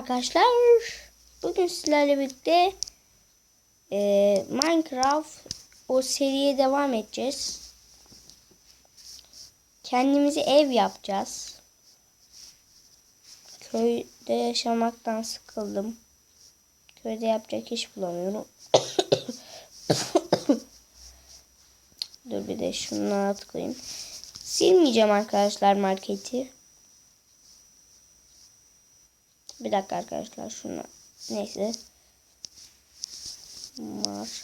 Arkadaşlar bugün sizlerle birlikte e, Minecraft o seriye devam edeceğiz. Kendimize ev yapacağız. Köyde yaşamaktan sıkıldım. Köyde yapacak iş bulamıyorum. Dur bir de şunları tıklayayım. Silmeyeceğim arkadaşlar marketi. Bir dakika arkadaşlar şunu neyse. Market.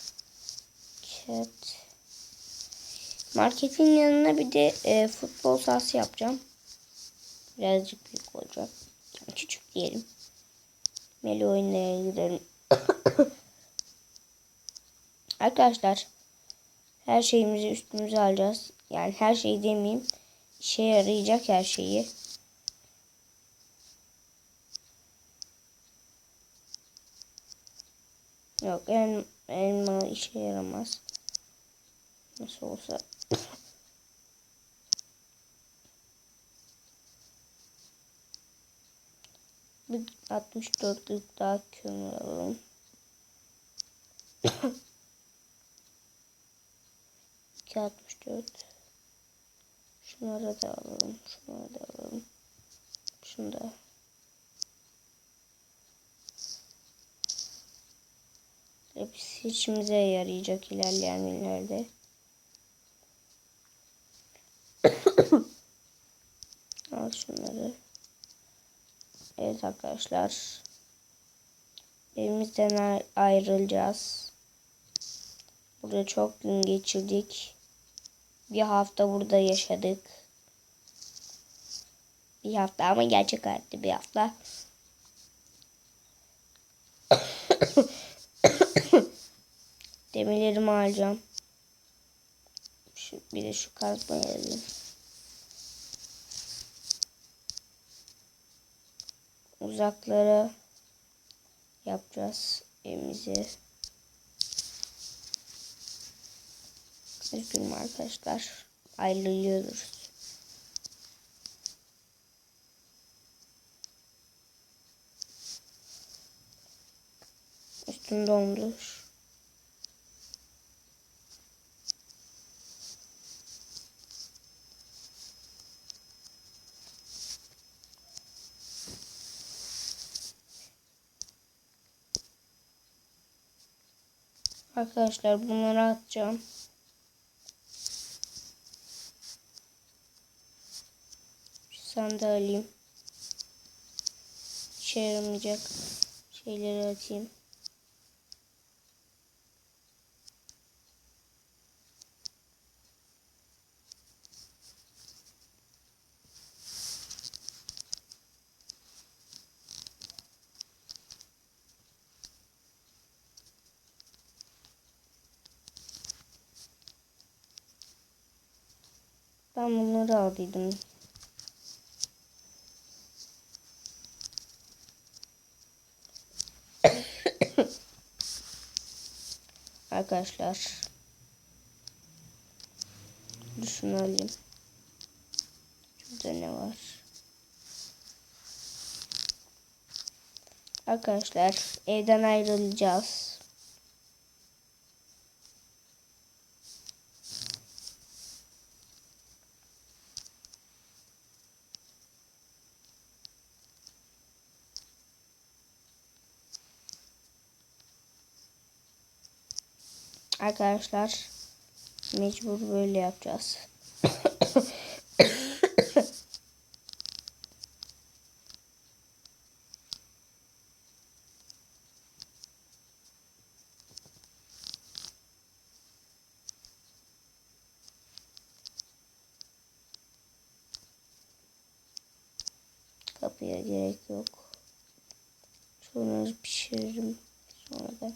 Marketin yanına bir de e, futbol sahası yapacağım. Birazcık büyük olacak. Yani küçük diyelim. Meli oynaya gidelim. arkadaşlar her şeyimizi üstümüze alacağız. Yani her şeyi demeyeyim. İşe yarayacak her şeyi. Yok el, elma işe yaramaz. Nasıl olsa. Bir 64'lük daha kömür alalım. İki 64. Şunları da alalım. Şunları da alalım. Şunu da. Hepsi işimize yarayacak ilerleyen günlerde. Al şunları. Evet arkadaşlar. Evimizden ayrılacağız. Burada çok gün geçirdik. Bir hafta burada yaşadık. Bir hafta ama gerçek hayatta bir hafta. Demirlerimi alacağım. Şu, bir de şu kazmayı alayım. Uzaklara yapacağız evimizi. Üzgünüm arkadaşlar. Ayrılıyoruz. Üstüm dondur. Arkadaşlar bunları atacağım. Şu sandığı alayım. İşe yaramayacak şeyleri atayım. Ben bunları aldıydım. Arkadaşlar. Alayım. Şurada ne var? Arkadaşlar evden ayrılacağız. Arkadaşlar mecbur böyle yapacağız. Kapıya gerek yok. Sonra pişiririm. Sonra da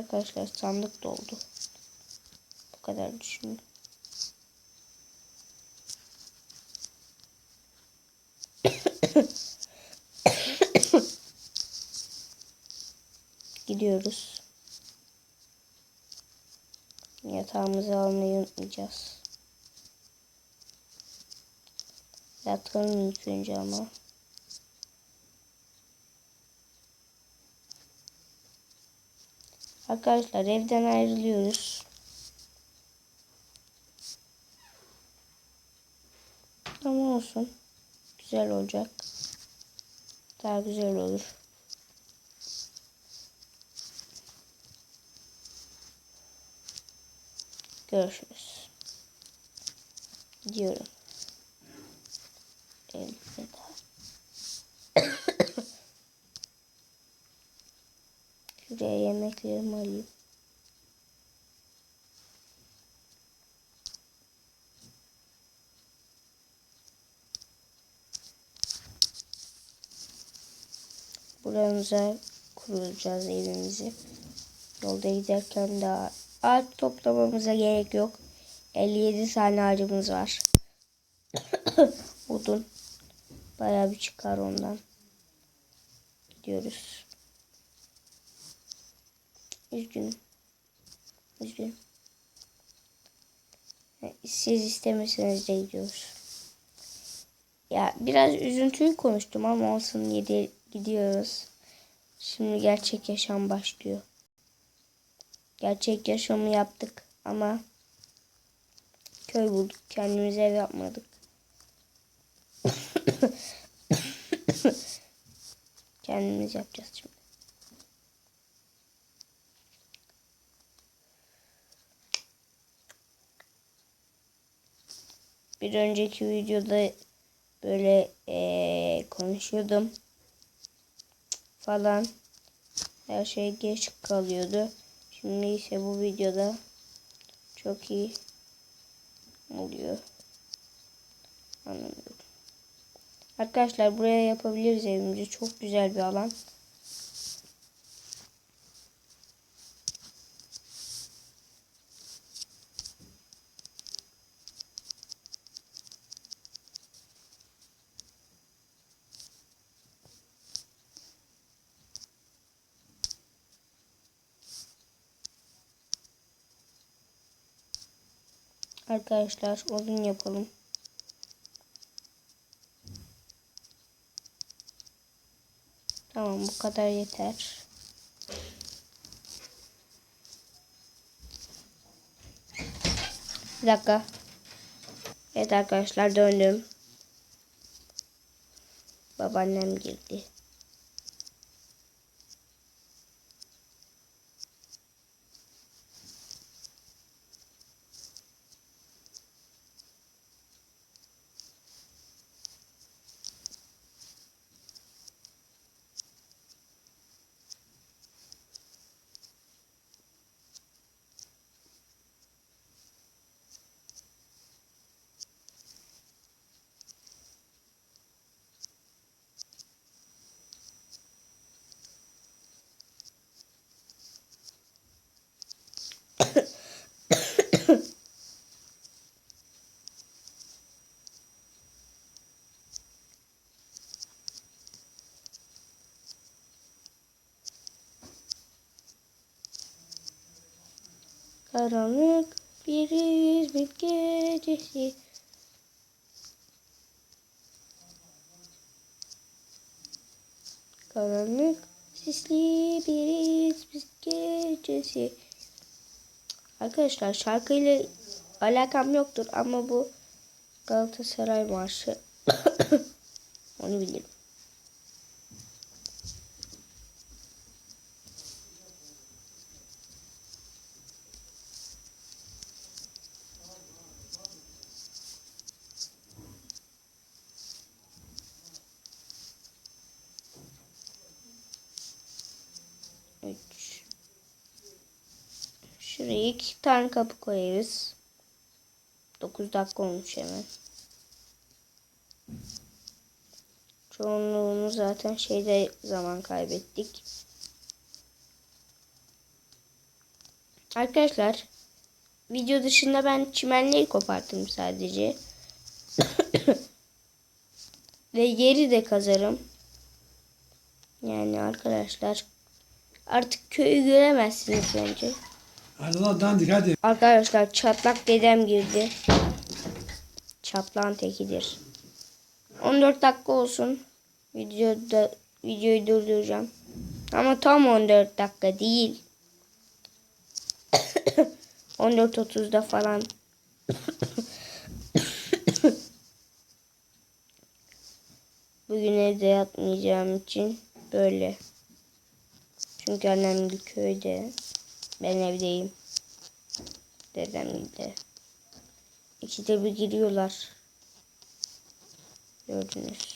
Arkadaşlar sandık doldu. Bu kadar düşünün. gidiyoruz. Yatağımızı almayı unutmayacağız. Yatalım ilk önce ama. Arkadaşlar evden ayrılıyoruz. Ama olsun. Güzel olacak. Daha güzel olur. Görüşürüz. Gidiyorum. Elveda. Şuraya yemeklerimi alayım. Buramıza kuracağız evimizi. Yolda giderken daha ağaç toplamamıza gerek yok. 57 tane ağacımız var. Odun. Bayağı bir çıkar ondan. Gidiyoruz. Üzgünüm. Üzgünüm. Siz istemeseniz de gidiyoruz. Ya biraz üzüntülü konuştum ama olsun yedi gidiyoruz. Şimdi gerçek yaşam başlıyor. Gerçek yaşamı yaptık ama köy bulduk. Kendimize ev yapmadık. Kendimiz yapacağız şimdi. Bir önceki videoda böyle ee, konuşuyordum falan. Her şey geç kalıyordu. Şimdi ise bu videoda çok iyi oluyor. Anlamıyorum. Arkadaşlar buraya yapabiliriz evimizi. Çok güzel bir alan. Arkadaşlar odun yapalım. Tamam bu kadar yeter. Bir dakika. Evet arkadaşlar döndüm. Babaannem girdi. Karanlık bir İzmit gecesi. Karanlık sisli bir İzmit gecesi. Arkadaşlar şarkıyla alakam yoktur ama bu Galatasaray marşı. Onu bilirim. Üç. Şuraya iki tane kapı koyarız. 9 dakika olmuş hemen. Çoğunluğunu zaten şeyde zaman kaybettik. Arkadaşlar video dışında ben çimenleri koparttım sadece. Ve yeri de kazarım. Yani arkadaşlar Artık köyü göremezsiniz bence. Hadi lan dandik hadi. Arkadaşlar çatlak dedem girdi. Çatlağın tekidir. 14 dakika olsun. Videoda videoyu durduracağım. Ama tam 14 dakika değil. 14.30'da falan. Bugün evde yatmayacağım için böyle. Çünkü annem köyde. Ben evdeyim. Dedem de. İkisi de bir giriyorlar. Gördünüz.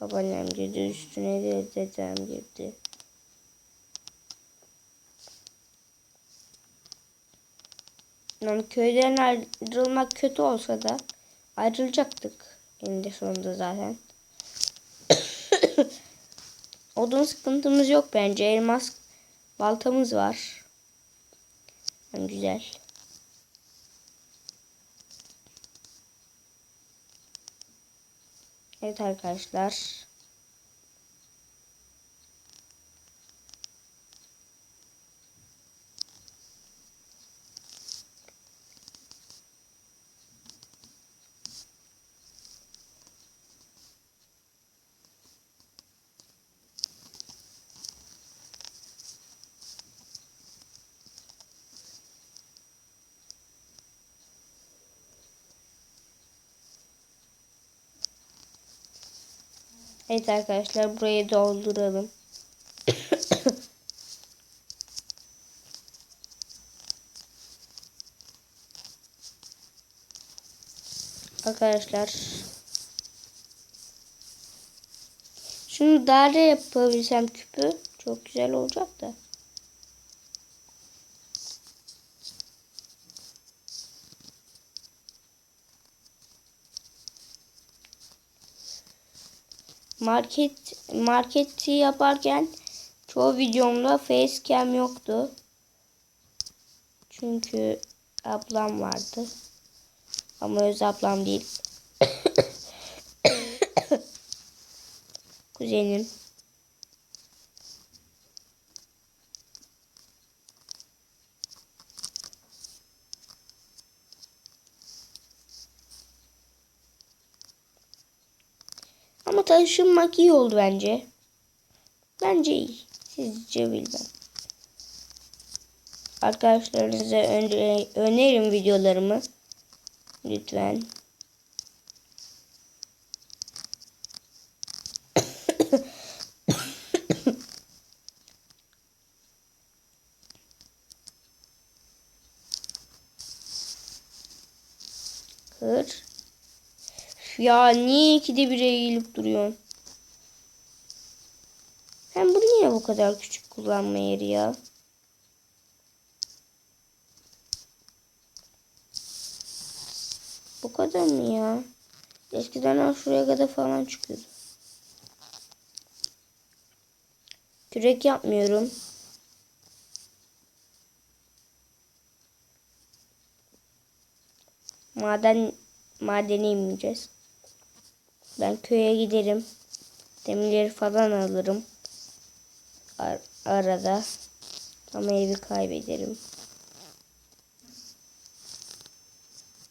Babaannem girdi üstüne de dedem girdi. Yani köyden ayrılmak kötü olsa da ayrılacaktık eninde sonunda zaten. Odun sıkıntımız yok bence. Elmas baltamız var. Yani güzel. Evet arkadaşlar. Evet arkadaşlar burayı dolduralım. arkadaşlar şunu daire yapabilsem küpü çok güzel olacak da. Market marketi yaparken çoğu videomda facecam yoktu. Çünkü ablam vardı. Ama öz ablam değil. Kuzenim. Ama taşınmak iyi oldu bence. Bence iyi. Sizce bilmem. Arkadaşlarınıza öne- önerin videolarımı. Lütfen. Kır. Ya niye ikide bir eğilip duruyorsun? Sen bu niye bu kadar küçük kullanma yeri ya? Bu kadar mı ya? Eskiden şuraya kadar falan çıkıyordu. Kürek yapmıyorum. Maden madene inmeyeceğiz. Ben köye giderim. Demirleri falan alırım. Ar- arada. Ama evi kaybederim.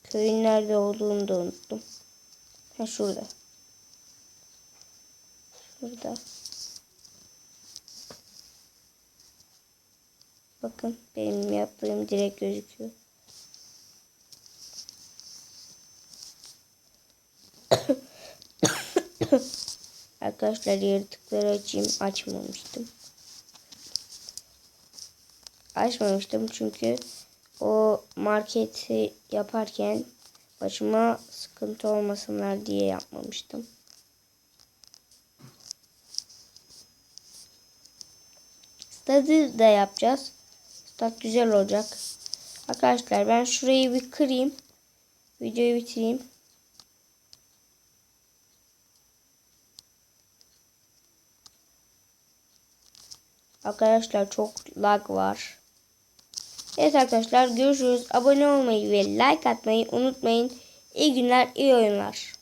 Köyün nerede olduğunu da unuttum. Ha şurada. Şurada. Bakın benim yaptığım direkt gözüküyor. Arkadaşlar yaratıkları açayım. Açmamıştım. Açmamıştım çünkü o marketi yaparken başıma sıkıntı olmasınlar diye yapmamıştım. Stadı da yapacağız. Stat güzel olacak. Arkadaşlar ben şurayı bir kırayım. Videoyu bitireyim. Arkadaşlar çok lag var. Evet arkadaşlar görüşürüz. Abone olmayı ve like atmayı unutmayın. İyi günler, iyi oyunlar.